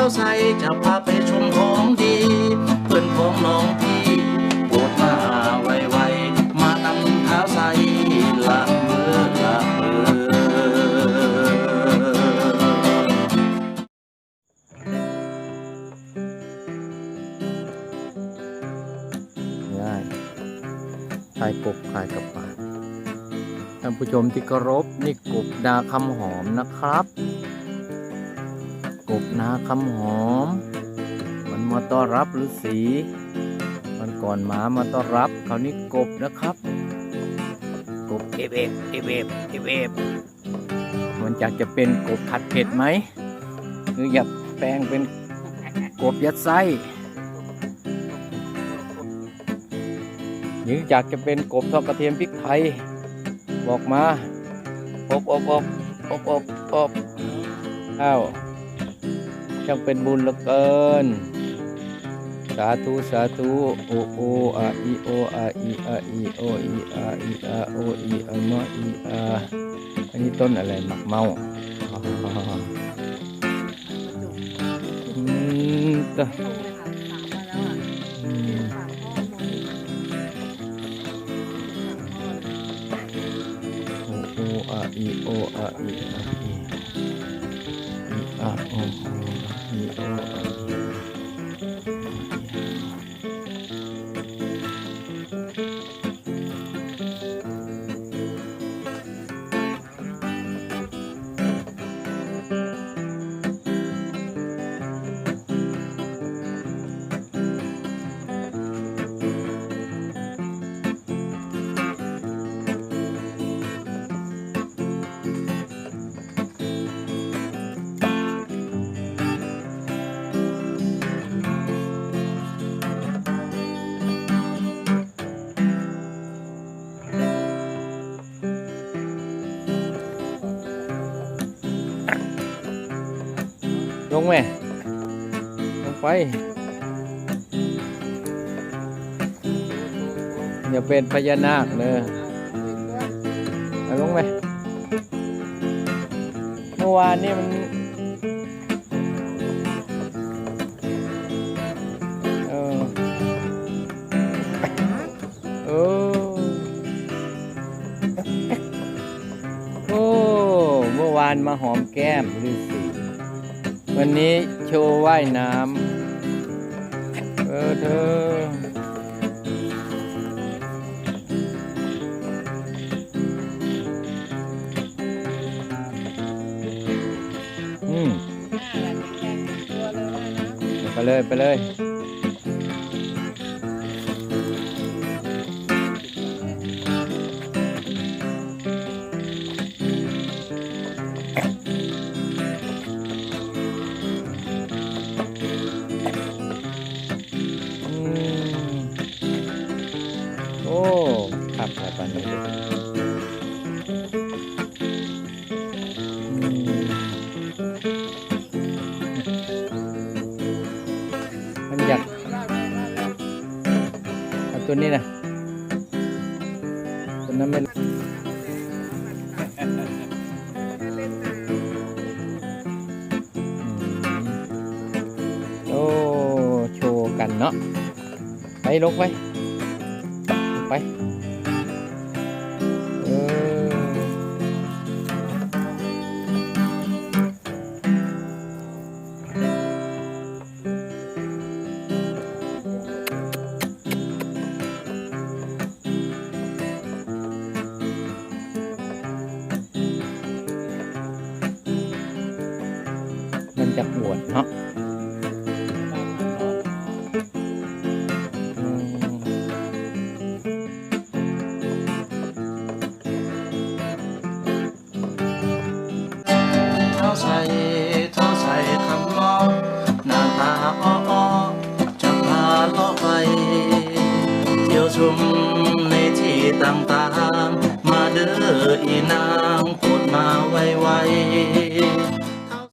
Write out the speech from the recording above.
าวใสจะพาไปชมของดี เพื่อนของน้องพี่โปรดมาไวๆมานำเท้าวใสละเมอละเมอง่ายขายกบขายกระปาท่านผู้ชมที่เคารพนี่กบนาคำหอมนะครับ กบนาคำหอม มันมาต้อนรับฤาษีมันก่อนหมามาต้อนรับคราวนี้กบนะครับ กบเอเบฟเอเบฟเอเบฟมันอยากจะเป็นกบผัดเผ็ดไหมหรืออยากแปลงเป็นกบยัดไส้หรืออยากจะเป็นกบทอดกระเทียมพริกไทย บอกมาอบอบอบอบอบอบอ้าว ช่างเป็นบุญเหลือเกิน สาธุ สาธุโอโออาอีโออาอีอาอีโออีอาอีอาโออีอามะอีอาอันนี้ต้นอะไรหมักเมาอ๋ออืมตะอืมโอโออาอีโออาอีอาอีอีอาโอ โลงไหมลงไปอย่าเป็นพญานาคเนอะเอาลงไหมเมื่อวานนี่มันเออเออโอ้ เมื่อวานมาหอมแก้มฤาษี วันนี้โชว์ว่ายน้ำเออเธออืมไปเลย ไปเลย มันอยากเอาตัวนี้นะตัวนั้นไม่โอ้โชว์กันเนาะไปลงไปไป จะปวดเนาะอืมเท้าใสเท้าใสคำล้อหน้าตาอ้ออ้อจะพาล้อไป เที่ยวชมในที่ต่างๆ มาเด้ออีนางโปรดมาไวๆ